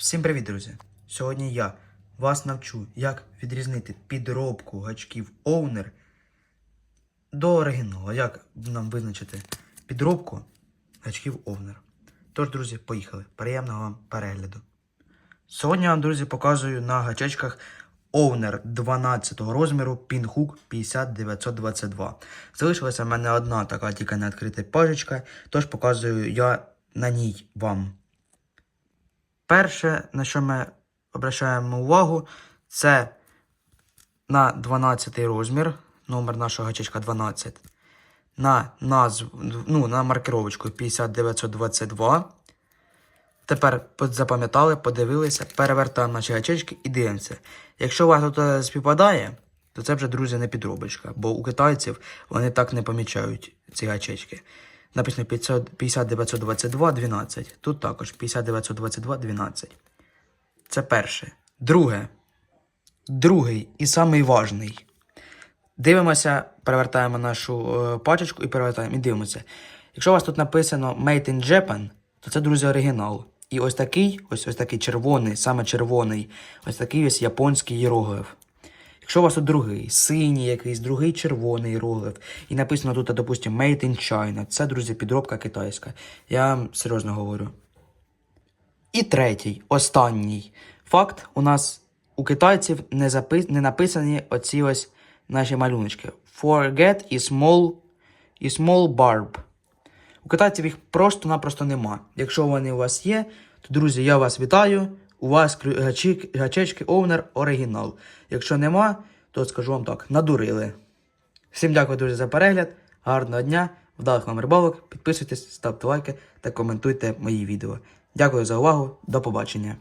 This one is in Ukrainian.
Всім привіт, друзі! Сьогодні я вас навчу, як відрізнити підробку гачків Owner до оригіналу. Як нам визначити підробку гачків Owner. Тож, друзі, поїхали. Приємного вам перегляду. Сьогодні я вам, друзі, показую на гачечках Owner 12 розміру Pinhook 50922. Залишилася в мене одна така тільки не відкрита пажечка, тож показую я на ній вам. Перше, на що ми обращаємо увагу, це на 12 розмір, номер нашого гачечка 12, на назву, ну, на маркировочку 50922. Тепер запам'ятали, подивилися, перевертаємо наші гачечки і дивимося. Якщо у вас тут е, співпадає, то це вже, друзі, не підробочка, бо у китайців вони так не помічають ці гачечки. Написано 500 50922 12. Тут також 50922 12. Це перше. Друге. Другий і самий важний. Дивимося, перевертаємо нашу е, пачечку і перевертаємо і дивимося. Якщо у вас тут написано Made in Japan, то це, друзі, оригінал. І ось такий, ось ось такий червоний, саме червоний, ось такий ось японський іероглиф. Якщо у вас тут другий, синій якийсь, другий червоний іероглиф, і написано тут, допустимо, Made in China, це, друзі, підробка китайська. Я вам серйозно говорю. І третій, останній факт у нас у китайців не, запис... не написані оці ось наші малюночки. Forget і small, і small barb. У китайців їх просто-напросто нема. Якщо вони у вас є, то, друзі, я вас вітаю. У вас гачечки Owner оригінал. Якщо нема, то скажу вам так, надурили. Всім дякую, дуже за перегляд. Гарного дня, вдалих вам рибалок. Підписуйтесь, ставте лайки та коментуйте мої відео. Дякую за увагу. До побачення.